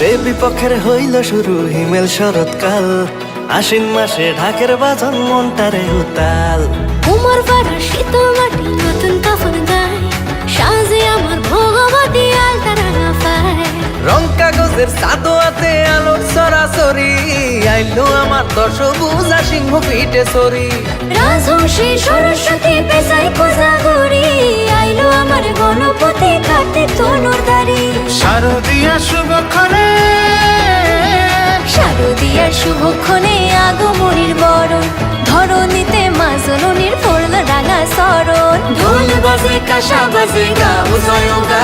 দেবী পক্ষের হইল শুরু হিমেল শরৎকাল। আশ্বিন মাসে ঢাকের বাজন মনটারে উতাল। উমর পাড়া শীতল মাটি নতুন কাফন গায় সাজে আমার ভগবতী আলতা রাঙা পায় রং কাগজের সাদোয়াতে আলোর সরাসরি। আইলো আমার দশ বুঝা সিংহ পিঠে সরি রাজহংসী সরস্বতী পেশাই কোজাগরি আইলো আমার গণপতি কাটে তনুর দাড়ি। শারদিয়া শুভক্ষণে Şaşa bazinga uzayunga